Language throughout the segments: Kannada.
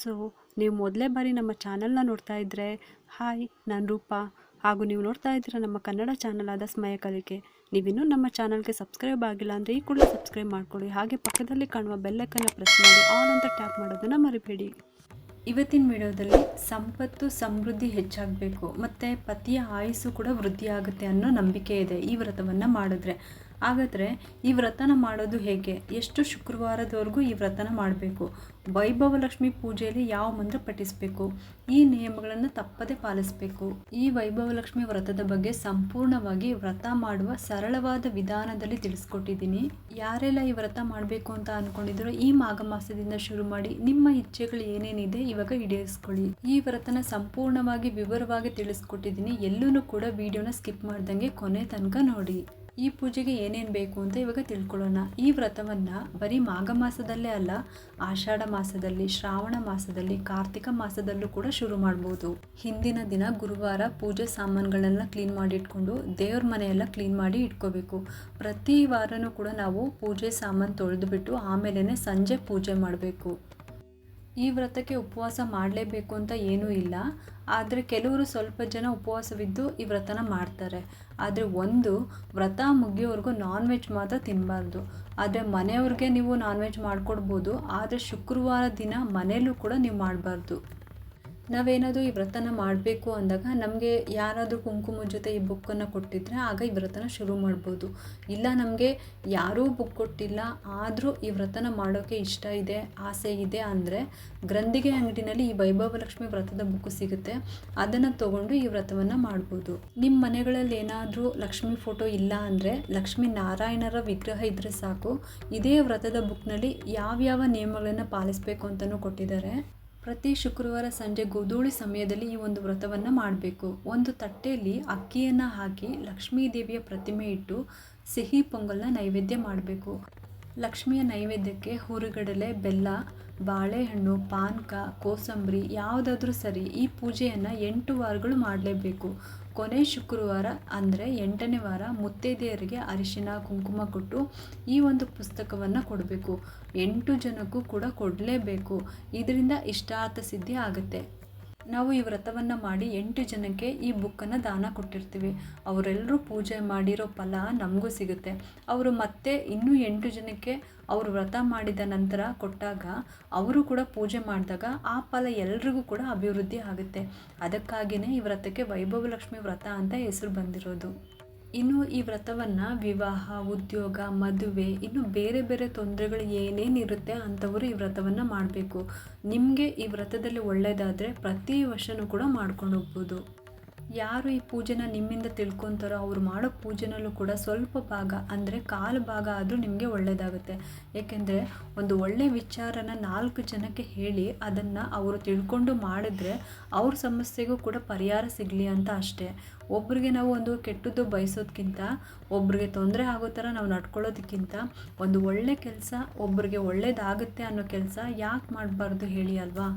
ಸೊ ನೀವು ಮೊದಲೇ ಬಾರಿ ನಮ್ಮ ಚಾನಲ್ನ ನೋಡ್ತಾ ಇದ್ದರೆ ಹಾಯ್, ನಾನು ರೂಪಾ. ಹಾಗೂ ನೀವು ನೋಡ್ತಾ ಇದ್ದೀರ ನಮ್ಮ ಕನ್ನಡ ಚಾನಲ್ ಆದ ಸ್ಮಯ ಕಲಿಕೆ. ನೀವಿನ್ನೂ ನಮ್ಮ ಚಾನಲ್ಗೆ ಸಬ್ಸ್ಕ್ರೈಬ್ ಆಗಿಲ್ಲ ಅಂದರೆ ಈ ಕೂಡಲೇ ಸಬ್ಸ್ಕ್ರೈಬ್ ಮಾಡ್ಕೊಳ್ಳಿ. ಹಾಗೆ ಪಕ್ಕದಲ್ಲಿ ಕಾಣುವ ಬೆಲ್ಲಕ್ಕನ್ನು ಪ್ರೆಸ್ ಮಾಡಿ, ಆನ್ ಅಂತ ಟ್ಯಾಪ್ ಮಾಡೋದನ್ನು ಮರಿಬೇಡಿ. ಇವತ್ತಿನ ವಿಡಿಯೋದಲ್ಲಿ ಸಂಪತ್ತು ಸಮೃದ್ಧಿ ಹೆಚ್ಚಾಗಬೇಕು, ಮತ್ತು ಪತಿಯ ಆಯಸ್ಸು ಕೂಡ ವೃದ್ಧಿಯಾಗುತ್ತೆ ಅನ್ನೋ ನಂಬಿಕೆ ಇದೆ ಈ ವ್ರತವನ್ನು ಮಾಡಿದ್ರೆ. ಹಾಗಾದರೆ ಈ ವ್ರತನ ಮಾಡೋದು ಹೇಗೆ? ಎಷ್ಟು ಶುಕ್ರವಾರದವರೆಗೂ ಈ ವ್ರತನ ಮಾಡಬೇಕು? ವೈಭವ ಲಕ್ಷ್ಮಿ ಪೂಜೆಯಲ್ಲಿ ಯಾವ ಮಂತ್ರ ಪಠಿಸಬೇಕು? ಈ ನಿಯಮಗಳನ್ನು ತಪ್ಪದೆ ಪಾಲಿಸಬೇಕು. ಈ ವೈಭವ ಲಕ್ಷ್ಮಿ ವ್ರತದ ಬಗ್ಗೆ ಸಂಪೂರ್ಣವಾಗಿ ವ್ರತ ಮಾಡುವ ಸರಳವಾದ ವಿಧಾನದಲ್ಲಿ ತಿಳಿಸ್ಕೊಟ್ಟಿದ್ದೀನಿ. ಯಾರೆಲ್ಲ ಈ ವ್ರತ ಮಾಡಬೇಕು ಅಂತ ಅಂದ್ಕೊಂಡಿದ್ರು ಈ ಮಾಘ ಮಾಸದಿಂದ ಶುರು ಮಾಡಿ ನಿಮ್ಮ ಇಚ್ಛೆಗಳು ಏನೇನಿದೆ ಇವಾಗ ಈಡೇರಿಸ್ಕೊಳ್ಳಿ. ಈ ವ್ರತನ ಸಂಪೂರ್ಣವಾಗಿ ವಿವರವಾಗಿ ತಿಳಿಸ್ಕೊಟ್ಟಿದ್ದೀನಿ. ಎಲ್ಲೂ ಕೂಡ ವಿಡಿಯೋನ ಸ್ಕಿಪ್ ಮಾಡ್ದಂಗೆ ಕೊನೆ ತನಕ ನೋಡಿ. ಈ ಪೂಜೆಗೆ ಏನೇನು ಬೇಕು ಅಂತ ಇವಾಗ ತಿಳ್ಕೊಳ್ಳೋಣ. ಈ ವ್ರತವನ್ನು ಬರೀ ಮಾಘ ಮಾಸದಲ್ಲೇ ಅಲ್ಲ, ಆಷಾಢ ಮಾಸದಲ್ಲಿ, ಶ್ರಾವಣ ಮಾಸದಲ್ಲಿ, ಕಾರ್ತಿಕ ಮಾಸದಲ್ಲೂ ಕೂಡ ಶುರು ಮಾಡ್ಬೋದು. ಹಿಂದಿನ ದಿನ ಗುರುವಾರ ಪೂಜೆ ಸಾಮಾನುಗಳನ್ನ ಕ್ಲೀನ್ ಮಾಡಿ ಇಟ್ಕೊಂಡು ದೇವ್ರ ಮನೆಯೆಲ್ಲ ಕ್ಲೀನ್ ಮಾಡಿ ಇಟ್ಕೋಬೇಕು. ಪ್ರತಿ ವಾರನೂ ಕೂಡ ನಾವು ಪೂಜೆ ಸಾಮಾನು ತೊಳೆದುಬಿಟ್ಟು ಆಮೇಲೆ ಸಂಜೆ ಪೂಜೆ ಮಾಡಬೇಕು. ಈ ವ್ರತಕ್ಕೆ ಉಪವಾಸ ಮಾಡಲೇಬೇಕು ಅಂತ ಏನೂ ಇಲ್ಲ. ಆದರೆ ಕೆಲವರು ಸ್ವಲ್ಪ ಜನ ಉಪವಾಸವಿದ್ದು ಈ ವ್ರತನ ಮಾಡ್ತಾರೆ. ಆದರೆ ಒಂದು, ವ್ರತ ಮುಗಿಯೋವರೆಗೂ ನಾನ್ ವೆಜ್ ಮಾತ್ರ ತಿನ್ನಬಾರ್ದು ಆದರೆ ಮನೆಯವ್ರಿಗೆ ನೀವು ನಾನ್ ವೆಜ್ ಮಾಡಿಕೊಡ್ಬೋದು. ಆದರೆ ಶುಕ್ರವಾರ ದಿನ ಮನೆಯಲ್ಲೂ ಕೂಡ ನೀವು ಮಾಡಬಾರ್ದು. ನಾವೇನಾದರೂ ಈ ವ್ರತನ ಮಾಡಬೇಕು ಅಂದಾಗ ನಮಗೆ ಯಾರಾದರೂ ಕುಂಕುಮ ಜೊತೆ ಈ ಬುಕ್ಕನ್ನು ಕೊಟ್ಟಿದ್ದರೆ ಆಗ ಈ ವ್ರತನ ಶುರು ಮಾಡ್ಬೋದು. ಇಲ್ಲ ನಮಗೆ ಯಾರೂ ಬುಕ್ ಕೊಟ್ಟಿಲ್ಲ, ಆದರೂ ಈ ವ್ರತನ ಮಾಡೋಕ್ಕೆ ಇಷ್ಟ ಇದೆ, ಆಸೆ ಇದೆ ಅಂದರೆ ಗ್ರಂಥಿಗೆ ಅಂಗಡಿನಲ್ಲಿ ಈ ವೈಭವ ಲಕ್ಷ್ಮಿ ವ್ರತದ ಬುಕ್ ಸಿಗುತ್ತೆ. ಅದನ್ನು ತೊಗೊಂಡು ಈ ವ್ರತವನ್ನು ಮಾಡ್ಬೋದು. ನಿಮ್ಮ ಮನೆಗಳಲ್ಲಿ ಏನಾದರೂ ಲಕ್ಷ್ಮಿ ಫೋಟೋ ಇಲ್ಲ ಅಂದರೆ ಲಕ್ಷ್ಮೀ ನಾರಾಯಣರ ವಿಗ್ರಹ ಇದ್ದರೆ ಸಾಕು. ಇದೇ ವ್ರತದ ಬುಕ್ನಲ್ಲಿ ಯಾವ್ಯಾವ ನಿಯಮಗಳನ್ನು ಪಾಲಿಸಬೇಕು ಅಂತಲೂ ಕೊಟ್ಟಿದ್ದಾರೆ. ಪ್ರತಿ ಶುಕ್ರವಾರ ಸಂಜೆ ಗೋಧೂಳಿ ಸಮಯದಲ್ಲಿ ಈ ಒಂದು ವ್ರತವನ್ನು ಮಾಡಬೇಕು. ಒಂದು ತಟ್ಟೆಯಲ್ಲಿ ಅಕ್ಕಿಯನ್ನು ಹಾಕಿ ಲಕ್ಷ್ಮೀ ದೇವಿಯ ಪ್ರತಿಮೆ ಇಟ್ಟು ಸಿಹಿ ಪೊಂಗಲ್ನ ನೈವೇದ್ಯ ಮಾಡಬೇಕು. ಲಕ್ಷ್ಮಿಯ ನೈವೇದ್ಯಕ್ಕೆ ಹುರುಗಡಲೆ, ಬೆಲ್ಲ ಬಾಳೆಹಣ್ಣು, ಪಾನಕ, ಕೋಸಂಬರಿ ಯಾವುದಾದ್ರೂ ಸರಿ ಈ ಪೂಜೆಯನ್ನು ಎಂಟು ವಾರಗಳು ಮಾಡಲೇಬೇಕು. ಕೊನೆ ಶುಕ್ರವಾರ ಅಂದರೆ ಎಂಟನೇ ವಾರ ಮುತ್ತೈದೆಯರಿಗೆ ಅರಿಶಿನ, ಕುಂಕುಮ ಕೊಟ್ಟು ಈ ಒಂದು ಪುಸ್ತಕವನ್ನು ಕೊಡಬೇಕು. ಎಂಟು ಜನಕ್ಕೂ ಕೂಡ ಕೊಡಲೇಬೇಕು. ಇದರಿಂದ ಇಷ್ಟಾರ್ಥ ಸಿದ್ಧಿ ಆಗುತ್ತೆ. ನಾವು ಈ ವ್ರತವನ್ನು ಮಾಡಿ ಎಂಟು ಜನಕ್ಕೆ ಈ ಬುಕ್ಕನ್ನು ದಾನ ಕೊಟ್ಟಿರ್ತೀವಿ. ಅವರೆಲ್ಲರೂ ಪೂಜೆ ಮಾಡಿರೋ ಫಲ ನಮಗೂ ಸಿಗುತ್ತೆ. ಅವರು ಮತ್ತೆ ಇನ್ನೂ ಎಂಟು ಜನಕ್ಕೆ ಅವರು ವ್ರತ ಮಾಡಿದ ನಂತರ ಕೊಟ್ಟಾಗ ಅವರು ಕೂಡ ಪೂಜೆ ಮಾಡಿದಾಗ ಆ ಫಲ ಎಲ್ರಿಗೂ ಕೂಡ ಅಭಿವೃದ್ಧಿ ಆಗುತ್ತೆ. ಅದಕ್ಕಾಗಿಯೇ ಈ ವ್ರತಕ್ಕೆ ವೈಭವ ಲಕ್ಷ್ಮಿ ವ್ರತ ಅಂತ ಹೆಸರು ಬಂದಿರೋದು. ಇನ್ನು ಈ ವ್ರತವನ್ನು ವಿವಾಹ, ಉದ್ಯೋಗ, ಮದುವೆ, ಇನ್ನು ಬೇರೆ ಬೇರೆ ತೊಂದರೆಗಳು ಏನೇನಿರುತ್ತೆ ಅಂಥವರು ಈ ವ್ರತವನ್ನು ಮಾಡಬೇಕು. ನಿಮಗೆ ಈ ವ್ರತದಲ್ಲಿ ಒಳ್ಳೆಯದಾದರೆ ಪ್ರತಿ ವರ್ಷನೂ ಕೂಡ ಮಾಡ್ಕೊಂಡು ಹೋಗ್ಬೋದು. ಯಾರು ಈ ಪೂಜೆನ ನಿಮ್ಮಿಂದ ತಿಳ್ಕೊತಾರೋ ಅವ್ರು ಮಾಡೋ ಪೂಜೆನಲ್ಲೂ ಕೂಡ ಸ್ವಲ್ಪ ಭಾಗ, ಅಂದರೆ ಕಾಲು ಭಾಗ ಆದರೂ ನಿಮಗೆ ಒಳ್ಳೆಯದಾಗುತ್ತೆ ಏಕೆಂದರೆ ಒಂದು ಒಳ್ಳೆಯ ವಿಚಾರನ ನಾಲ್ಕು ಜನಕ್ಕೆ ಹೇಳಿ ಅದನ್ನು ಅವರು ತಿಳ್ಕೊಂಡು ಮಾಡಿದ್ರೆ ಅವ್ರ ಸಮಸ್ಯೆಗೂ ಕೂಡ ಪರಿಹಾರ ಸಿಗಲಿ ಅಂತ ಅಷ್ಟೇ. ಒಬ್ರಿಗೆ ನಾವು ಒಂದು ಕೆಟ್ಟದ್ದು ಬಯಸೋದಕ್ಕಿಂತ ಒಬ್ರಿಗೆ ತೊಂದರೆ ಆಗೋ ಥರ ನಾವು ನಡ್ಕೊಳ್ಳೋದಕ್ಕಿಂತ ಒಂದು ಒಳ್ಳೆ ಕೆಲಸ ಒಬ್ರಿಗೆ ಒಳ್ಳೇದಾಗುತ್ತೆ ಅನ್ನೋ ಕೆಲಸ ಯಾಕೆ ಮಾಡಬಾರ್ದು ಹೇಳಿ ಅಲ್ವಾ?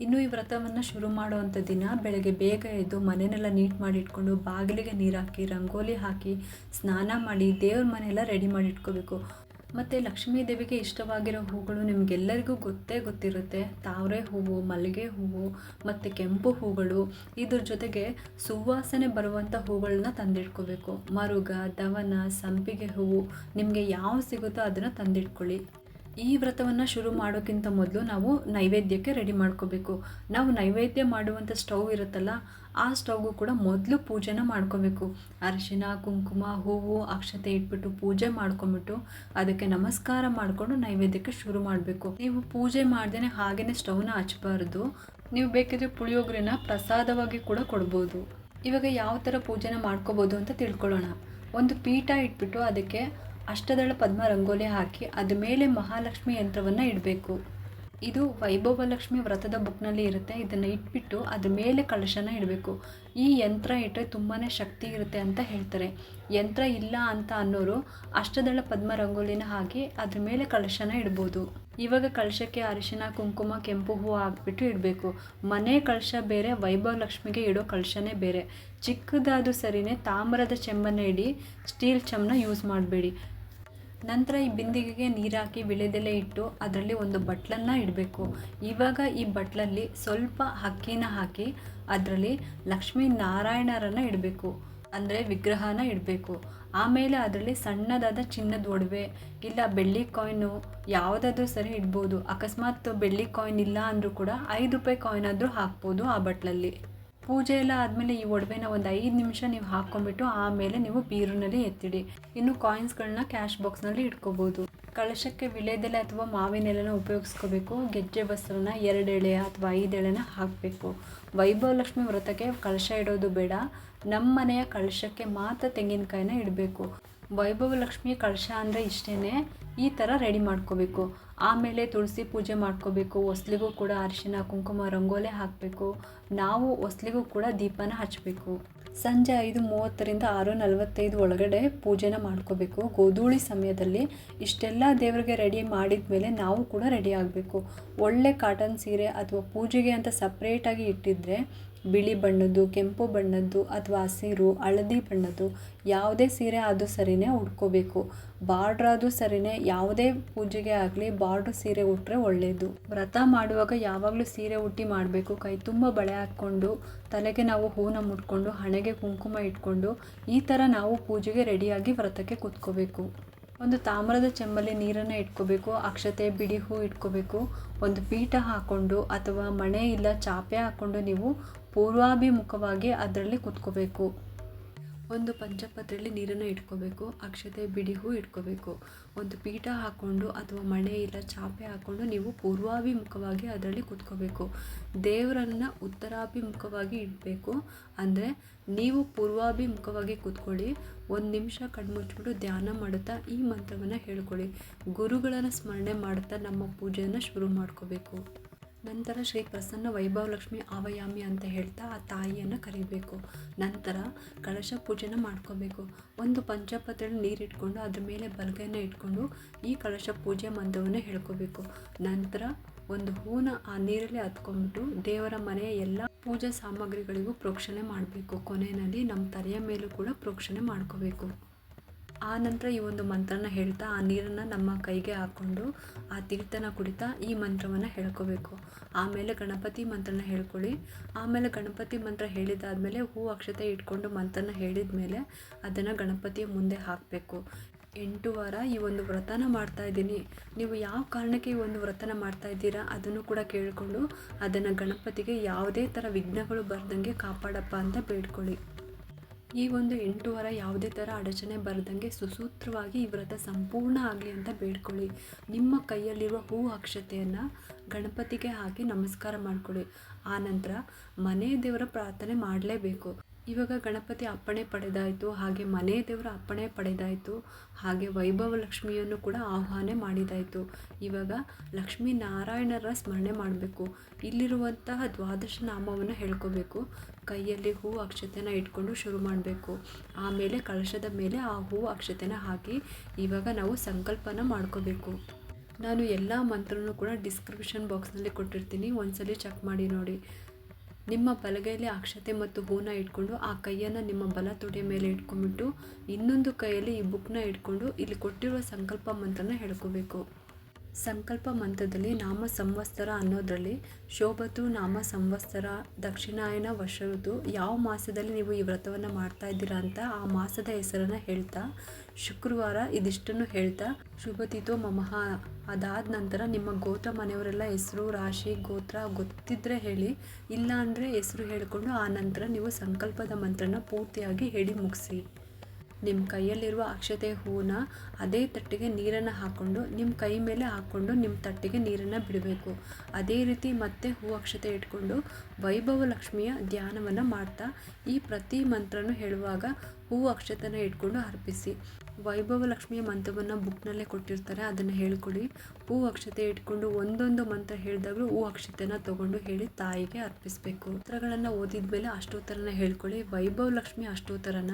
ಇನ್ನು ಈ ವ್ರತವನ್ನು ಶುರು ಮಾಡುವಂಥ ದಿನ ಬೆಳಗ್ಗೆ ಬೇಗ ಎದ್ದು ಮನೆಯನ್ನೆಲ್ಲ ನೀಟ್ ಮಾಡಿ ಇಟ್ಕೊಂಡು ಬಾಗಿಲಿಗೆ ನೀರು ಹಾಕಿ, ರಂಗೋಲಿ ಹಾಕಿ, ಸ್ನಾನ ಮಾಡಿ ದೇವ್ರ ಮನೆಯೆಲ್ಲ ರೆಡಿ ಮಾಡಿ ಇಟ್ಕೋಬೇಕು ಮತ್ತು ಲಕ್ಷ್ಮೀ ದೇವಿಗೆ ಇಷ್ಟವಾಗಿರೋ ಹೂಗಳು ನಿಮಗೆಲ್ಲರಿಗೂ ಗೊತ್ತೇ ಗೊತ್ತಿರುತ್ತೆ. ತಾವರೆ ಹೂವು, ಮಲ್ಲಿಗೆ ಹೂವು ಮತ್ತು ಕೆಂಪು ಹೂಗಳು. ಇದ್ರ ಜೊತೆಗೆ ಸುವಾಸನೆ ಬರುವಂಥ ಹೂಗಳನ್ನ ತಂದಿಟ್ಕೋಬೇಕು. ಮರುಗ, ದವನ, ಸಂಪಿಗೆ ಹೂವು ನಿಮಗೆ ಯಾವ ಸಿಗುತ್ತೋ ಅದನ್ನು ತಂದಿಟ್ಕೊಳ್ಳಿ. ಈ ವ್ರತವನ್ನು ಶುರು ಮಾಡೋಕ್ಕಿಂತ ಮೊದಲು ನಾವು ನೈವೇದ್ಯಕ್ಕೆ ರೆಡಿ ಮಾಡ್ಕೋಬೇಕು. ನಾವು ನೈವೇದ್ಯ ಮಾಡುವಂಥ ಸ್ಟವ್ ಇರುತ್ತಲ್ಲ, ಆ ಸ್ಟವ್ಗೂ ಕೂಡ ಮೊದಲು ಪೂಜೆನ ಮಾಡ್ಕೋಬೇಕು. ಅರಿಶಿನ, ಕುಂಕುಮ, ಹೂವು, ಅಕ್ಷತೆ ಇಟ್ಬಿಟ್ಟು ಪೂಜೆ ಮಾಡ್ಕೊಂಬಿಟ್ಟು ಅದಕ್ಕೆ ನಮಸ್ಕಾರ ಮಾಡಿಕೊಂಡು ನೈವೇದ್ಯಕ್ಕೆ ಶುರು ಮಾಡಬೇಕು. ನೀವು ಪೂಜೆ ಮಾಡ್ದೇ ಹಾಗೇ ಸ್ಟವ್ನ ಹಚ್ಚಬಾರ್ದು ನೀವು ಬೇಕಿದ್ರೆ ಪುಳಿಯೋಗರೆನ ಪ್ರಸಾದವಾಗಿ ಕೂಡ ಕೊಡ್ಬೋದು. ಇವಾಗ ಯಾವ ಥರ ಪೂಜೆನ ಮಾಡ್ಕೋಬೋದು ಅಂತ ತಿಳ್ಕೊಳ್ಳೋಣ. ಒಂದು ಪೀಠ ಇಟ್ಬಿಟ್ಟು ಅದಕ್ಕೆ ಅಷ್ಟದಳ ಪದ್ಮ ರಂಗೋಲಿ ಹಾಕಿ ಅದ ಮೇಲೆ ಮಹಾಲಕ್ಷ್ಮಿ ಯಂತ್ರವನ್ನು ಇಡಬೇಕು. ಇದು ವೈಭವ ಲಕ್ಷ್ಮಿ ವ್ರತದ ಬುಕ್ನಲ್ಲಿ ಇರುತ್ತೆ. ಇದನ್ನು ಇಟ್ಬಿಟ್ಟು ಅದ್ರ ಮೇಲೆ ಕಳಶನ ಇಡಬೇಕು. ಈ ಯಂತ್ರ ಇಟ್ಟರೆ ತುಂಬಾ ಶಕ್ತಿ ಇರುತ್ತೆ ಅಂತ ಹೇಳ್ತಾರೆ. ಯಂತ್ರ ಇಲ್ಲ ಅಂತ ಅನ್ನೋರು ಅಷ್ಟದಳ ಪದ್ಮ ರಂಗೋಲಿನ ಹಾಕಿ ಅದ್ರ ಮೇಲೆ ಕಳಶನ ಇಡ್ಬೋದು. ಇವಾಗ ಕಳಶಕ್ಕೆ ಅರಿಶಿನ, ಕುಂಕುಮ, ಕೆಂಪು ಹೂವು ಹಾಕ್ಬಿಟ್ಟು ಇಡಬೇಕು. ಮನೆ ಕಳಶ ಬೇರೆ ವೈಭವ ಲಕ್ಷ್ಮಿಗೆ ಇಡೋ ಕಳಶನೇ ಬೇರೆ. ಚಿಕ್ಕದಾದರೂ ಸರಿನೇ ತಾಮ್ರದ ಚೆಂಬನ್ನು ಇಡಿ, ಸ್ಟೀಲ್ ಚಮ್ನ ಯೂಸ್ ಮಾಡಬೇಡಿ. ನಂತರ ಈ ಬಿಂದಿಗೆಗೆ ನೀರಾಕಿ ವಿಳೆದೆಲೆ ಇಟ್ಟು ಅದರಲ್ಲಿ ಒಂದು ಬಟ್ಲನ್ನು ಇಡಬೇಕು. ಇವಾಗ ಈ ಬಟ್ಲಲ್ಲಿ ಸ್ವಲ್ಪ ಅಕ್ಕಿನ ಹಾಕಿ ಅದರಲ್ಲಿ ಲಕ್ಷ್ಮೀ ನಾರಾಯಣರನ್ನು ಇಡಬೇಕು. ಅಂದರೆ ವಿಗ್ರಹನ ಇಡಬೇಕು. ಆಮೇಲೆ ಅದರಲ್ಲಿ ಸಣ್ಣದಾದ ಚಿನ್ನದ ಒಡವೆ, ಇಲ್ಲ ಬೆಳ್ಳಿ ಕಾಯಿನು, ಯಾವುದಾದ್ರೂ ಸರಿ ಇಡ್ಬೋದು. ಅಕಸ್ಮಾತ್ ಬೆಳ್ಳಿ ಕಾಯಿನ್ ಇಲ್ಲ ಅಂದರೂ ಕೂಡ ಐದು ರೂಪಾಯಿ ಕಾಯಿನ್ ಆದರೂ ಹಾಕ್ಬೋದು ಆ ಬಟ್ಲಲ್ಲಿ. ಪೂಜೆ ಎಲ್ಲ ಆದಮೇಲೆ ಈ ಒಡವೆನ ಒಂದು ಐದು ನಿಮಿಷ ನೀವು ಹಾಕ್ಕೊಂಬಿಟ್ಟು ಆಮೇಲೆ ನೀವು ಬೀರುನಲ್ಲಿ ಎತ್ತಿಡಿ. ಇನ್ನು ಕಾಯಿನ್ಸ್ಗಳನ್ನ ಕ್ಯಾಶ್ ಬಾಕ್ಸ್ನಲ್ಲಿ ಇಟ್ಕೋಬೋದು. ಕಳಶಕ್ಕೆ ವಿಳೆದೆಲೆ ಅಥವಾ ಮಾವಿನ ಎಲೆನ ಉಪಯೋಗಿಸ್ಕೋಬೇಕು. ಗೆಜ್ಜೆ ಬಸ್ಸರನ್ನ ಎರಡು ಎಳೆ ಅಥವಾ ಐದು ಎಳೆನ ಹಾಕಬೇಕು. ವೈಭವ ಲಕ್ಷ್ಮಿ ವ್ರತಕ್ಕೆ ಕಳಶ ಇಡೋದು ಬೇಡ. ನಮ್ಮ ಮನೆಯ ಕಳಶಕ್ಕೆ ಮಾತ್ರ ತೆಂಗಿನಕಾಯಿನ ಇಡಬೇಕು. ವೈಭವ ಲಕ್ಷ್ಮಿ ಕಳಶ ಅಂದರೆ ಇಷ್ಟೇ ಈ ಥರ ರೆಡಿ ಮಾಡ್ಕೋಬೇಕು. ಆಮೇಲೆ ತುಳಸಿ ಪೂಜೆ ಮಾಡ್ಕೋಬೇಕು. ಹೊಸ್ಲಿಗೂ ಕೂಡ ಅರಿಶಿನ, ಕುಂಕುಮ, ರಂಗೋಲೆ ಹಾಕಬೇಕು. ನಾವು ಹೊಸ್ಲಿಗೂ ಕೂಡ ದೀಪನ ಹಚ್ಚಬೇಕು ಸಂಜೆ ಐದು ಮೂವತ್ತರಿಂದ ಆರು ನಲವತ್ತೈದು ಒಳಗಡೆ ಪೂಜೆನ ಮಾಡ್ಕೋಬೇಕು. ಗೋಧೂಳಿ ಸಮಯದಲ್ಲಿ ಇಷ್ಟೆಲ್ಲ ದೇವರಿಗೆ ರೆಡಿ ಮಾಡಿದ ಮೇಲೆ ನಾವು ಕೂಡ ರೆಡಿ ಆಗಬೇಕು. ಒಳ್ಳೆ ಕಾಟನ್ ಸೀರೆ ಅಥವಾ ಪೂಜೆಗೆ ಅಂತ ಸಪ್ರೇಟಾಗಿ ಇಟ್ಟಿದ್ರೆ ಬಿಳಿ ಬಣ್ಣದ್ದು, ಕೆಂಪು ಬಣ್ಣದ್ದು ಅಥವಾ ಹಸಿರು, ಹಳದಿ ಬಣ್ಣದ್ದು ಯಾವುದೇ ಸೀರೆ ಆದರೂ ಸರಿನೇ ಉಟ್ಕೋಬೇಕು. ಬಾರ್ಡ್ರ್ ಆದರೂ ಸರಿನೇ ಯಾವುದೇ ಪೂಜೆಗೆ ಆಗಲಿ ಬಾರ್ಡ್ರ್ ಸೀರೆ ಉಟ್ಟರೆ ಒಳ್ಳೆಯದು ವ್ರತ ಮಾಡುವಾಗ ಯಾವಾಗಲೂ ಸೀರೆ ಉಟ್ಟಿ ಮಾಡಬೇಕು. ಕೈ ತುಂಬ ಬಳೆ ಹಾಕ್ಕೊಂಡು, ತಲೆಗೆ ನಾವು ಹೂನ ಮುಟ್ಕೊಂಡು, ಹಣೆಗೆ ಕುಂಕುಮ ಇಟ್ಕೊಂಡು ಈ ಥರ ನಾವು ಪೂಜೆಗೆ ರೆಡಿಯಾಗಿ ವ್ರತಕ್ಕೆ ಕೂತ್ಕೋಬೇಕು. ಒಂದು ತಾಮ್ರದ ಚೆಂಬಲ್ಲಿ ನೀರನ್ನು ಇಟ್ಕೋಬೇಕು, ಅಕ್ಷತೆ ಬಿಡಿ ಹೂ ಇಟ್ಕೋಬೇಕು. ಒಂದು ಪೀಠ ಹಾಕ್ಕೊಂಡು ಅಥವಾ ಮಣೆ ಇಲ್ಲ, ಚಾಪೆ ಹಾಕ್ಕೊಂಡು ನೀವು ಪೂರ್ವಾಭಿಮುಖವಾಗಿ ಅದರಲ್ಲಿ ಕೂತ್ಕೋಬೇಕು. ಒಂದು ಪಂಚಪತ್ರೆಯಲ್ಲಿ ನೀರನ್ನು ಇಟ್ಕೋಬೇಕು, ಅಕ್ಷತೆ ಬಿಡಿ ಹೂ ಇಟ್ಕೋಬೇಕು. ಒಂದು ಪೀಠ ಹಾಕ್ಕೊಂಡು ಅಥವಾ ಮಣೆ ಇಲ್ಲ, ಚಾಪೆ ಹಾಕ್ಕೊಂಡು ನೀವು ಪೂರ್ವಾಭಿಮುಖವಾಗಿ ಅದರಲ್ಲಿ ಕೂತ್ಕೋಬೇಕು. ದೇವರನ್ನು ಉತ್ತರಾಭಿಮುಖವಾಗಿ ಇಡಬೇಕು. ಅಂದರೆ ನೀವು ಪೂರ್ವಾಭಿಮುಖವಾಗಿ ಕೂತ್ಕೊಳ್ಳಿ, ಒಂದು ನಿಮಿಷ ಕಣ್ಮುಚ್ಚಿಬಿಟ್ಟು ಧ್ಯಾನ ಮಾಡುತ್ತಾ ಈ ಮಂತ್ರವನ್ನು ಹೇಳ್ಕೊಳ್ಳಿ. ಗುರುಗಳನ್ನು ಸ್ಮರಣೆ ಮಾಡುತ್ತಾ ನಮ್ಮ ಪೂಜೆಯನ್ನು ಶುರು ಮಾಡ್ಕೋಬೇಕು. ನಂತರ ಶ್ರೀ ಪ್ರಸನ್ನ ವೈಭವಲಕ್ಷ್ಮಿ ಆವಯಾಮಿ ಅಂತ ಹೇಳ್ತಾ ಆ ತಾಯಿಯನ್ನು ಕರಿಬೇಕು. ನಂತರ ಕಳಶ ಪೂಜೆನ ಮಾಡ್ಕೋಬೇಕು. ಒಂದು ಪಂಚಪತ್ರೆಯಲ್ಲಿ ನೀರಿಟ್ಕೊಂಡು ಅದ್ರ ಮೇಲೆ ಬಲಗೈನ ಇಟ್ಕೊಂಡು ಈ ಕಳಶ ಪೂಜೆ ಮಂತ್ರವನ್ನು ಹೇಳ್ಕೋಬೇಕು. ನಂತರ ಒಂದು ಹೂನ ಆ ನೀರಲ್ಲಿ ಹತ್ಕೊಂಡ್ಬಿಟ್ಟು ದೇವರ ಮನೆಯ ಎಲ್ಲ ಪೂಜಾ ಸಾಮಗ್ರಿಗಳಿಗೂ ಪ್ರೋಕ್ಷಣೆ ಮಾಡಬೇಕು. ಕೊನೆಯಲ್ಲಿ ನಮ್ಮ ತಲೆಯ ಮೇಲೂ ಕೂಡ ಪ್ರೋಕ್ಷಣೆ ಮಾಡ್ಕೋಬೇಕು. ಆ ನಂತರ ಈ ಒಂದು ಮಂತ್ರನ ಹೇಳ್ತಾ ಆ ನೀರನ್ನು ನಮ್ಮ ಕೈಗೆ ಹಾಕ್ಕೊಂಡು ಆ ತೀರ್ಥನ ಕುಡಿತಾ ಈ ಮಂತ್ರವನ್ನು ಹೇಳ್ಕೋಬೇಕು. ಆಮೇಲೆ ಗಣಪತಿ ಮಂತ್ರನ ಹೇಳ್ಕೊಳ್ಳಿ. ಆಮೇಲೆ ಗಣಪತಿ ಮಂತ್ರ ಹೇಳಿದಾದಮೇಲೆ ಹೂ ಅಕ್ಷತೆ ಇಟ್ಕೊಂಡು ಮಂತ್ರನ ಹೇಳಿದ ಮೇಲೆ ಅದನ್ನು ಗಣಪತಿಯ ಮುಂದೆ ಹಾಕಬೇಕು. ಎಂಟು ವಾರ ಈ ಒಂದು ವ್ರತನ ಮಾಡ್ತಾ ಇದ್ದೀನಿ. ನೀವು ಯಾವ ಕಾರಣಕ್ಕೆ ಈ ಒಂದು ವ್ರತನ ಮಾಡ್ತಾ ಇದ್ದೀರಾ ಅದನ್ನು ಕೂಡ ಕೇಳಿಕೊಂಡು ಅದನ್ನು ಗಣಪತಿಗೆ ಯಾವುದೇ ಥರ ವಿಘ್ನಗಳು ಬರ್ದಂಗೆ ಕಾಪಾಡಪ್ಪ ಅಂತ ಬೇಡ್ಕೊಳ್ಳಿ. ಈ ಒಂದು ಎಂಟು ವಾರ ಯಾವುದೇ ಥರ ಅಡಚಣೆ ಬರದಂಗೆ ಸುಸೂತ್ರವಾಗಿ ಈ ವ್ರತ ಸಂಪೂರ್ಣ ಆಗಲಿ ಅಂತ ಬೇಡ್ಕೊಳ್ಳಿ. ನಿಮ್ಮ ಕೈಯಲ್ಲಿರುವ ಹೂ ಅಕ್ಷತೆಯನ್ನು ಗಣಪತಿಗೆ ಹಾಕಿ ನಮಸ್ಕಾರ ಮಾಡಿಕೊಳ್ಳಿ. ಆನಂತರ ಮನೆ ದೇವರ ಪ್ರಾರ್ಥನೆ ಮಾಡಲೇಬೇಕು. ಇವಾಗ ಗಣಪತಿ ಅಪ್ಪಣೆ ಪಡೆದಾಯಿತು, ಹಾಗೆ ಮನೆ ದೇವರ ಅಪ್ಪಣೆ ಪಡೆದಾಯಿತು, ಹಾಗೆ ವೈಭವ ಲಕ್ಷ್ಮಿಯನ್ನು ಕೂಡ ಆಹ್ವಾನ ಮಾಡಿದಾಯಿತು. ಇವಾಗ ಲಕ್ಷ್ಮೀ ನಾರಾಯಣರ ಸ್ಮರಣೆ ಮಾಡಬೇಕು. ಇಲ್ಲಿರುವಂತಹ ದ್ವಾದಶ ನಾಮವನ್ನು ಹೇಳ್ಕೋಬೇಕು. ಕೈಯಲ್ಲಿ ಹೂ ಅಕ್ಷತೆನ ಇಟ್ಕೊಂಡು ಶುರು ಮಾಡಬೇಕು. ಆಮೇಲೆ ಕಳಶದ ಮೇಲೆ ಆ ಹೂ ಅಕ್ಷತೆನ ಹಾಕಿ ಇವಾಗ ನಾವು ಸಂಕಲ್ಪನ ಮಾಡ್ಕೋಬೇಕು. ನಾನು ಎಲ್ಲ ಮಂತ್ರನೂ ಕೂಡ ಡಿಸ್ಕ್ರಿಪ್ಷನ್ ಬಾಕ್ಸ್ನಲ್ಲಿ ಕೊಟ್ಟಿರ್ತೀನಿ. ಒಂದ್ಸಲಿ ಚೆಕ್ ಮಾಡಿ ನೋಡಿ. ನಿಮ್ಮ ಬಲಗೈಯಲ್ಲಿ ಅಕ್ಷತೆ ಮತ್ತು ಹೂನ ಇಟ್ಕೊಂಡು ಆ ಕೈಯನ್ನು ನಿಮ್ಮ ಬಲ ತೊಡೆಯ ಮೇಲೆ ಇಟ್ಕೊಂಡ್ಬಿಟ್ಟು ಇನ್ನೊಂದು ಕೈಯಲ್ಲಿ ಈ ಬುಕ್ನ ಇಟ್ಕೊಂಡು ಇಲ್ಲಿ ಕೊಟ್ಟಿರುವ ಸಂಕಲ್ಪ ಮಂತ್ರನ ಹೇಳ್ಕೋಬೇಕು. ಸಂಕಲ್ಪ ಮಂತ್ರದಲ್ಲಿ ನಾಮ ಸಂವತ್ಸರ ಅನ್ನೋದರಲ್ಲಿ ಶೋಭತು ನಾಮ ಸಂವತ್ಸರ ದಕ್ಷಿಣಾಯನ ವರ್ಷ ಋತು ಯಾವ ಮಾಸದಲ್ಲಿ ನೀವು ಈ ವ್ರತವನ್ನು ಮಾಡ್ತಾ ಇದ್ದೀರಾ ಅಂತ ಆ ಮಾಸದ ಹೆಸರನ್ನು ಹೇಳ್ತಾ, ಶುಕ್ರವಾರ ಇದಿಷ್ಟನ್ನು ಹೇಳ್ತಾ ಶುಭತಿಥೋ ಮಮಃ. ಅದಾದ ನಂತರ ನಿಮ್ಮ ಗೋತ್ರ ಮನೆಯವರೆಲ್ಲ ಹೆಸರು, ರಾಶಿ, ಗೋತ್ರ ಗೊತ್ತಿದ್ದರೆ ಹೇಳಿ ಇಲ್ಲ ಅಂದರೆ ಹೆಸರು ಹೇಳಿಕೊಂಡು ಆ ನಂತರ ನೀವು ಸಂಕಲ್ಪದ ಮಂತ್ರನ ಪೂರ್ತಿಯಾಗಿ ಹೇಳಿ ಮುಗಿಸಿ ನಿಮ್ಮ ಕೈಯಲ್ಲಿರುವ ಅಕ್ಷತೆ ಹೂವನ್ನ ಅದೇ ತಟ್ಟಿಗೆ ನೀರನ್ನು ಹಾಕ್ಕೊಂಡು ನಿಮ್ಮ ಕೈ ಮೇಲೆ ಹಾಕ್ಕೊಂಡು ನಿಮ್ಮ ತಟ್ಟಿಗೆ ನೀರನ್ನು ಬಿಡಬೇಕು. ಅದೇ ರೀತಿ ಮತ್ತೆ ಹೂ ಅಕ್ಷತೆ ಇಟ್ಕೊಂಡು ವೈಭವ ಲಕ್ಷ್ಮಿಯ ಧ್ಯಾನವನ್ನು ಮಾಡ್ತಾ ಈ ಪ್ರತಿ ಮಂತ್ರನೂ ಹೇಳುವಾಗ ಹೂ ಅಕ್ಷತೆನ ಇಟ್ಕೊಂಡು ಅರ್ಪಿಸಿ. ವೈಭವ ಲಕ್ಷ್ಮಿಯ ಮಂತ್ರವನ್ನು ಬುಕ್ನಲ್ಲೇ ಕೊಟ್ಟಿರ್ತಾರೆ, ಅದನ್ನು ಹೇಳ್ಕೊಡಿ. ಹೂ ಅಕ್ಷತೆ ಇಟ್ಕೊಂಡು ಒಂದೊಂದು ಮಂತ್ರ ಹೇಳಿದಾಗಲೂ ಹೂ ಅಕ್ಷತೆನ ತಗೊಂಡು ಹೇಳಿ ತಾಯಿಗೆ ಅರ್ಪಿಸಬೇಕು. ಮಂತ್ರಗಳನ್ನು ಓದಿದ ಮೇಲೆ ಅಷ್ಟೋತ್ತರನ ಹೇಳ್ಕೊಳ್ಳಿ. ವೈಭವ ಲಕ್ಷ್ಮಿ ಅಷ್ಟೋತ್ತರನ,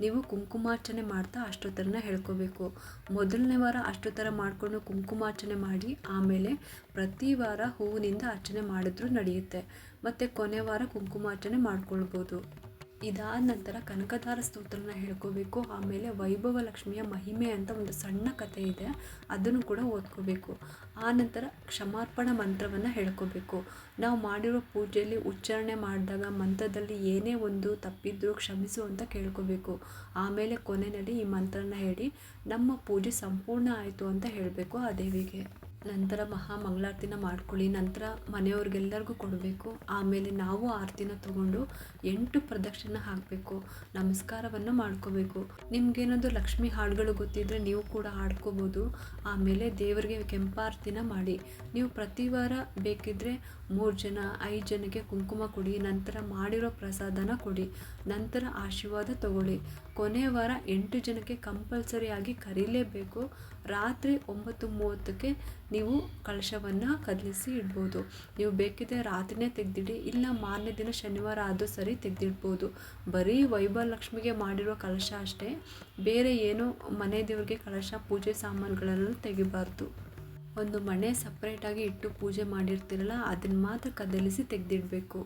ನೀವು ಕುಂಕುಮಾರ್ಚನೆ ಮಾಡ್ತಾ ಅಷ್ಟೋತ್ತರನ ಹೇಳ್ಕೋಬೇಕು. ಮೊದಲನೇ ವಾರ ಅಷ್ಟೋತ್ತರ ಮಾಡಿಕೊಂಡು ಕುಂಕುಮಾರ್ಚನೆ ಮಾಡಿ, ಆಮೇಲೆ ಪ್ರತಿ ವಾರ ಹೂವಿನಿಂದ ಅರ್ಚನೆ ಮಾಡಿದ್ರೂ ನಡೆಯುತ್ತೆ. ಮತ್ತು ಕೊನೆ ವಾರ ಕುಂಕುಮಾರ್ಚನೆ ಮಾಡ್ಕೊಳ್ಬೋದು. ಇದಾದ ನಂತರ ಕನಕದಾರ ಸ್ತೋತ್ರನ ಹೇಳ್ಕೋಬೇಕು, ಆಮೇಲೆ ವೈಭವ ಲಕ್ಷ್ಮಿಯ ಮಹಿಮೆ ಅಂತ ಒಂದು ಸಣ್ಣ ಕಥೆ ಇದೆ, ಅದನ್ನು ಕೂಡ ಓದ್ಕೋಬೇಕು. ಆ ನಂತರ ಕ್ಷಮಾರ್ಪಣ ಮಂತ್ರವನ್ನು ಹೇಳ್ಕೋಬೇಕು. ನಾವು ಮಾಡಿರೋ ಪೂಜೆಯಲ್ಲಿ ಉಚ್ಚಾರಣೆ ಮಾಡಿದಾಗ ಮಂತ್ರದಲ್ಲಿ ಏನೇ ಒಂದು ತಪ್ಪಿದ್ರೂ ಕ್ಷಮಿಸು ಅಂತ ಕೇಳ್ಕೋಬೇಕು. ಆಮೇಲೆ ಕೊನೆಯಲ್ಲಿ ಈ ಮಂತ್ರನ ಹೇಳಿ, ನಮ್ಮ ಪೂಜೆ ಸಂಪೂರ್ಣ ಆಯಿತು ಅಂತ ಹೇಳಬೇಕು ಆ ದೇವಿಗೆ. ನಂತರ ಮಹಾ ಮಂಗಳಾರತಿನ ಮಾಡ್ಕೊಳ್ಳಿ. ನಂತರ ಮನೆಯವ್ರಿಗೆಲ್ಲರಿಗೂ ಕೊಡಬೇಕು. ಆಮೇಲೆ ನಾವು ಆರತಿನ ತಗೊಂಡು ಎಂಟು ಪ್ರದಕ್ಷಿಣೆ ಹಾಕಬೇಕು. ನಮಸ್ಕಾರವನ್ನು ಮಾಡ್ಕೋಬೇಕು. ನಿಮ್ಗೇನಾದರೂ ಲಕ್ಷ್ಮಿ ಹಾಡುಗಳು ಗೊತ್ತಿದ್ದರೆ ನೀವು ಕೂಡ ಹಾಡ್ಕೋಬೋದು. ಆಮೇಲೆ ದೇವರಿಗೆ ಕೆಂಪಾರತಿನ ಮಾಡಿ. ನೀವು ಪ್ರತಿ ವಾರ ಬೇಕಿದ್ದರೆ ಮೂರು ಜನ, ಐದು ಜನಕ್ಕೆ ಕುಂಕುಮ ಕೊಡಿ, ನಂತರ ಮಾಡಿರೋ ಪ್ರಸಾದನ ಕೊಡಿ, ನಂತರ ಆಶೀರ್ವಾದ ತಗೊಳ್ಳಿ. ಕೊನೆಯ ವಾರ ಎಂಟು ಜನಕ್ಕೆ ಕಂಪಲ್ಸರಿಯಾಗಿ ಕರೀಲೇಬೇಕು. ರಾತ್ರಿ ಒಂಬತ್ತು ಮೂವತ್ತಕ್ಕೆ ನೀವು ಕಳಶವನ್ನು ಕದಲಿಸಿ ಇಡ್ಬೋದು. ನೀವು ಬೇಕಿದ್ರೆ ರಾತ್ರಿನೇ ತೆಗೆದಿಡಿ, ಇಲ್ಲ ಮಾರನೇ ದಿನ ಶನಿವಾರ ಆದರೂ ಸರಿ ತೆಗೆದಿಡ್ಬೋದು. ಬರೀ ವೈಭವ ಲಕ್ಷ್ಮಿಗೆ ಮಾಡಿರೋ ಕಲಶ ಅಷ್ಟೇ. ಬೇರೆ ಏನೂ ಮನೆ ದೇವರಿಗೆ ಕಳಶ ಪೂಜೆ ಸಾಮಾನುಗಳನ್ನು ತೆಗಿಬಾರ್ದು. ಒಂದು ಮಣೆ ಸಪ್ರೇಟಾಗಿ ಇಟ್ಟು ಪೂಜೆ ಮಾಡಿರ್ತೀರಲ್ಲ ಅದನ್ನು ಮಾತ್ರ ಕದಲಿಸಿ ತೆಗೆದಿಡಬೇಕು.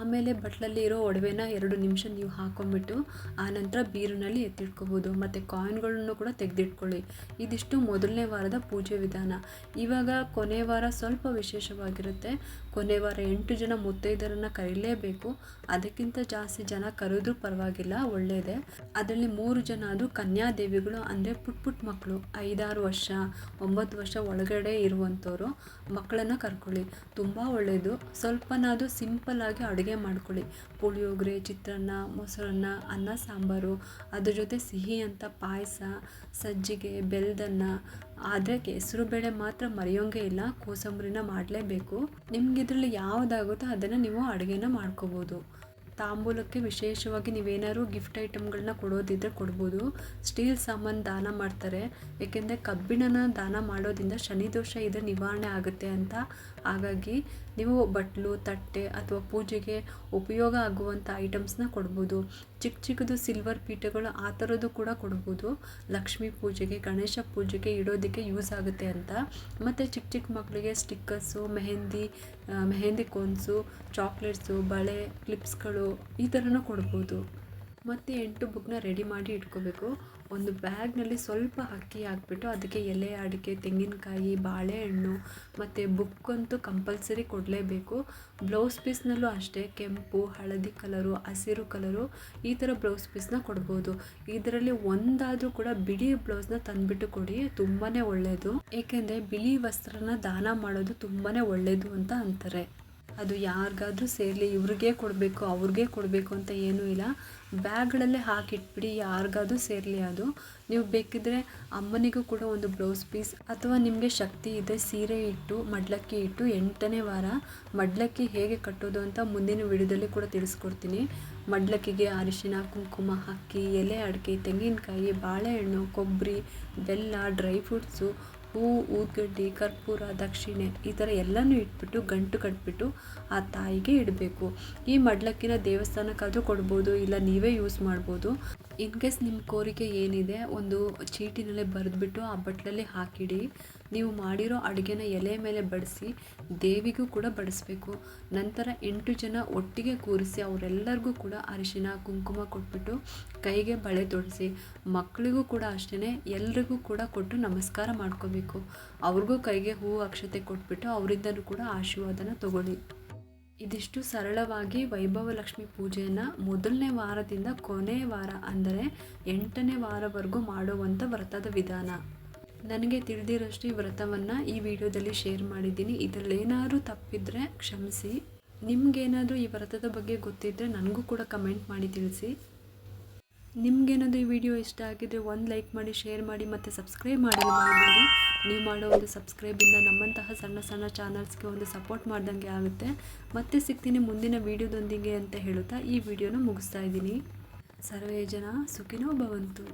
ಆಮೇಲೆ ಬಟ್ಲಲ್ಲಿ ಇರೋ ಒಡವೆನ ಎರಡು ನಿಮಿಷ ನೀವು ಹಾಕೊಂಡ್ಬಿಟ್ಟು ಆನಂತರ ಬೀರಿನಲ್ಲಿ ಎತ್ತಿಟ್ಕೋಬೋದು. ಮತ್ತು ಕಾಯಿನ್ಗಳನ್ನು ಕೂಡ ತೆಗೆದಿಟ್ಕೊಳ್ಳಿ. ಇದಿಷ್ಟು ಮೊದಲನೇ ವಾರದ ಪೂಜೆ ವಿಧಾನ. ಇವಾಗ ಕೊನೆ ವಾರ ಸ್ವಲ್ಪ ವಿಶೇಷವಾಗಿರುತ್ತೆ. ಕೊನೆ ವಾರ ಎಂಟು ಜನ ಮುತ್ತೈದರನ್ನು ಕರೀಲೇಬೇಕು. ಅದಕ್ಕಿಂತ ಜಾಸ್ತಿ ಜನ ಕರೆದ್ರೂ ಪರವಾಗಿಲ್ಲ ಒಳ್ಳೆಯದೇ ಅದರಲ್ಲಿ ಮೂರು ಜನ ಅದು ಕನ್ಯಾದೇವಿಗಳು, ಅಂದರೆ ಪುಟ್ ಪುಟ್ ಮಕ್ಕಳು ಐದಾರು ವರ್ಷ, ಒಂಬತ್ತು ವರ್ಷ ಒಳಗಡೆ ಇರುವಂಥವ್ರು. ಮಕ್ಕಳನ್ನು ಕರ್ಕೊಳ್ಳಿ. ತುಂಬ ಒಳ್ಳೆಯದು ಸ್ವಲ್ಪನಾದರೂ ಆಗಿ ಅಡುಗೆ ಮಾಡ್ಕೊಳ್ಳಿ. ಪುಳಿಯೋಗರೆ ಚಿತ್ರಾನ್ನ, ಮೊಸರನ್ನ, ಅನ್ನ, ಸಾಂಬಾರು, ಅದ್ರ ಜೊತೆ ಸಿಹಿ ಅಂತ ಪಾಯಸ, ಸಜ್ಜಿಗೆ ಬೆಲ್ಲದನ್ನ ಆದರೆ ಹೆಸರುಬೇಳೆ ಮಾತ್ರ ಮರೆಯೋಂಗೆ ಇಲ್ಲ. ಕೋಸಂಬರಿನ ಮಾಡಲೇಬೇಕು. ನಿಮ್ಗೆ ಇದರಲ್ಲಿ ಯಾವುದಾಗುತ್ತೋ ಅದನ್ನು ನೀವು ಅಡುಗೆನ ಮಾಡ್ಕೋಬೋದು. ತಾಂಬೂಲಕ್ಕೆ ವಿಶೇಷವಾಗಿ ನೀವೇನಾದ್ರು ಗಿಫ್ಟ್ ಐಟಮ್ಗಳನ್ನ ಕೊಡೋದಿದ್ರೆ ಕೊಡ್ಬೋದು. ಸ್ಟೀಲ್ ಸಾಮಾನು ದಾನ ಮಾಡ್ತಾರೆ. ಏಕೆಂದರೆ ಕಬ್ಬಿಣನ ದಾನ ಮಾಡೋದ್ರಿಂದ ಶನಿ ದೋಷ ಇದೆ, ನಿವಾರಣೆ ಆಗುತ್ತೆ ಅಂತ ಹಾಗಾಗಿ ನೀವು ಬಟ್ಲು, ತಟ್ಟೆ ಅಥವಾ ಪೂಜೆಗೆ ಉಪಯೋಗ ಆಗುವಂಥ ಐಟಮ್ಸ್ನ ಕೊಡ್ಬೋದು. ಚಿಕ್ಕ ಚಿಕ್ಕದು ಸಿಲ್ವರ್ ಪೀಠಗಳು ಆ ಥರದ್ದು ಕೂಡ ಕೊಡ್ಬೋದು. ಲಕ್ಷ್ಮೀ ಪೂಜೆಗೆ, ಗಣೇಶ ಪೂಜೆಗೆ ಇಡೋದಕ್ಕೆ ಯೂಸ್ ಆಗುತ್ತೆ ಅಂತ. ಮತ್ತು ಚಿಕ್ಕ ಚಿಕ್ಕ ಮಕ್ಕಳಿಗೆ stickers mehndi mehndi cones chocolates ಬಳೆ ಕ್ಲಿಪ್ಸ್ಗಳು ಈ ಥರನೂ ಕೊಡ್ಬೋದು. ಮತ್ತು ಎಂಟು ಬುಕ್ನ ರೆಡಿ ಮಾಡಿ ಇಟ್ಕೋಬೇಕು. ಒಂದು ಬ್ಯಾಗ್ನಲ್ಲಿ ಸ್ವಲ್ಪ ಅಕ್ಕಿ ಹಾಕ್ಬಿಟ್ಟು ಅದಕ್ಕೆ ಎಲೆ, ಅಡಿಕೆ, ತೆಂಗಿನಕಾಯಿ, ಬಾಳೆಹಣ್ಣು ಮತ್ತು ಬುಕ್ ಅಂತೂ ಕಂಪಲ್ಸರಿ ಕೊಡಲೇಬೇಕು. ಬ್ಲೌಸ್ ಪೀಸ್ನಲ್ಲೂ ಅಷ್ಟೇ, ಕೆಂಪು, ಹಳದಿ ಕಲರು, ಹಸಿರು ಕಲರು ಈ ಥರ ಬ್ಲೌಸ್ ಪೀಸ್ನ ಕೊಡ್ಬೋದು. ಇದರಲ್ಲಿ ಒಂದಾದರೂ ಕೂಡ ಬಿಳಿ ಬ್ಲೌಸ್ನ ತಂದುಬಿಟ್ಟು ಕೊಡಿ ತುಂಬಾ ಒಳ್ಳೆಯದು ಏಕೆಂದರೆ ಬಿಳಿ ವಸ್ತ್ರನ ದಾನ ಮಾಡೋದು ತುಂಬಾ ಒಳ್ಳೆಯದು ಅಂತ ಅಂತಾರೆ. ಅದು ಯಾರಿಗಾದರೂ ಸೇರಲಿ, ಇವ್ರಿಗೆ ಕೊಡಬೇಕು, ಅವ್ರಿಗೆ ಕೊಡಬೇಕು ಅಂತ ಏನೂ ಇಲ್ಲ. ಬ್ಯಾಗ್ಗಳಲ್ಲೇ ಹಾಕಿಟ್ಬಿಡಿ, ಯಾರಿಗಾದ್ರೂ ಸೇರಲಿ ಅದು. ನೀವು ಬೇಕಿದ್ದರೆ ಅಮ್ಮನಿಗೂ ಕೂಡ ಒಂದು ಬ್ಲೌಸ್ ಪೀಸ್ ಅಥವಾ ನಿಮಗೆ ಶಕ್ತಿ ಇದೆ, ಸೀರೆ ಇಟ್ಟು, ಮಡ್ಲಕ್ಕಿ ಇಟ್ಟು ಎಂಟನೇ ವಾರ ಮಡ್ಲಕ್ಕಿ ಹೇಗೆ ಕಟ್ಟೋದು ಅಂತ ಮುಂದಿನ ವಿಡಿಯೋದಲ್ಲಿ ಕೂಡ ತಿಳಿಸ್ಕೊಡ್ತೀನಿ. ಮಡ್ಲಕ್ಕಿಗೆ ಅರಿಶಿನ, ಕುಂಕುಮ ಅಕ್ಕಿ ಎಲೆ ಅಡಿಕೆ, ತೆಂಗಿನಕಾಯಿ, ಬಾಳೆಹಣ್ಣು, ಕೊಬ್ಬರಿ, ಬೆಲ್ಲ, ಡ್ರೈ ಫ್ರೂಟ್ಸು ಹೂವು ಊದ್ಗಡ್ಡಿ, ಕರ್ಪೂರ, ದಕ್ಷಿಣೆ ಈ ಥರ ಎಲ್ಲನೂ ಇಟ್ಬಿಟ್ಟು, ಗಂಟು ಕಟ್ಬಿಟ್ಟು ಆ ತಾಯಿಗೆ ಇಡಬೇಕು. ಈ ಮಡ್ಲಕ್ಕಿನ ದೇವಸ್ಥಾನಕ್ಕಾದರೂ ಕೊಡ್ಬೋದು, ಇಲ್ಲ ನೀವೇ ಯೂಸ್ ಮಾಡ್ಬೋದು. ಇನ್ ಕೇಸ್ ನಿಮ್ಮ ಕೋರಿಕೆ ಏನಿದೆ, ಒಂದು ಚೀಟಿನಲ್ಲೇ ಬರೆದ್ಬಿಟ್ಟು ಆ ಬಟ್ಲಲ್ಲಿ ಹಾಕಿಡಿ. ನೀವು ಮಾಡಿರೋ ಅಡುಗೆನ ಎಲೆ ಮೇಲೆ ಬಡಿಸಿ, ದೇವಿಗೂ ಕೂಡ ಬಡಿಸ್ಬೇಕು. ನಂತರ ಎಂಟು ಜನ ಒಟ್ಟಿಗೆ ಕೂರಿಸಿ, ಅವರೆಲ್ಲರಿಗೂ ಕೂಡ ಅರಿಶಿನ, ಕುಂಕುಮ ಕೊಟ್ಬಿಟ್ಟು ಕೈಗೆ ಬಳೆ ತೊಡಿಸಿ, ಮಕ್ಕಳಿಗೂ ಕೂಡ ಅಷ್ಟೇ ಎಲ್ರಿಗೂ ಕೂಡ ಕೊಟ್ಟು ನಮಸ್ಕಾರ ಮಾಡ್ಕೋಬೇಕು. ಅವ್ರಿಗೂ ಕೈಗೆ ಹೂ ಅಕ್ಷತೆ ಕೊಟ್ಬಿಟ್ಟು, ಅವರಿಂದನೂ ಕೂಡ ಆಶೀರ್ವಾದನ ತಗೊಳ್ಳಿ. ಇದಿಷ್ಟು ಸರಳವಾಗಿ ವೈಭವ ಲಕ್ಷ್ಮಿ ಪೂಜೆಯನ್ನು ಮೊದಲನೇ ವಾರದಿಂದ ಕೊನೆಯ ವಾರ ಅಂದರೆ ಎಂಟನೇ ವಾರವರೆಗೂ ಮಾಡುವಂಥ ವ್ರತದ ವಿಧಾನ. ನನಗೆ ತಿಳಿದಿರೋಷ್ಟು ಈ ವ್ರತವನ್ನು ಈ ವಿಡಿಯೋದಲ್ಲಿ ಶೇರ್ ಮಾಡಿದ್ದೀನಿ. ಇದರಲ್ಲಿ ಏನಾದರೂ ತಪ್ಪಿದರೆ ಕ್ಷಮಿಸಿ. ನಿಮಗೇನಾದರೂ ಈ ವ್ರತದ ಬಗ್ಗೆ ಗೊತ್ತಿದ್ದರೆ ನನಗೂ ಕೂಡ ಕಮೆಂಟ್ ಮಾಡಿ ತಿಳಿಸಿ. ನಿಮಗೇನಾದರೂ ಈ ವಿಡಿಯೋ ಇಷ್ಟ ಆಗಿದ್ರೆ ಒಂದು ಲೈಕ್ ಮಾಡಿ, ಶೇರ್ ಮಾಡಿ ಮತ್ತು ಸಬ್ಸ್ಕ್ರೈಬ್ ಮಾಡಿ ಮಾಡಿ ನೀವು ಮಾಡೋ ಒಂದು ಸಬ್ಸ್ಕ್ರೈಬಿಂದ ನಮ್ಮಂತಹ ಸಣ್ಣ ಸಣ್ಣ ಚಾನಲ್ಸ್ಗೆ ಒಂದು ಸಪೋರ್ಟ್ ಮಾಡ್ದಂಗೆ ಆಗುತ್ತೆ. ಮತ್ತೆ ಸಿಗ್ತೀನಿ ಮುಂದಿನ ವೀಡಿಯೋದೊಂದಿಗೆ ಅಂತ ಹೇಳುತ್ತಾ ಈ ವಿಡಿಯೋನ ಮುಗಿಸ್ತಾ ಇದ್ದೀನಿ. ಸರ್ವೇ ಜನ ಸುಖಿನೋ ಭವಂತು.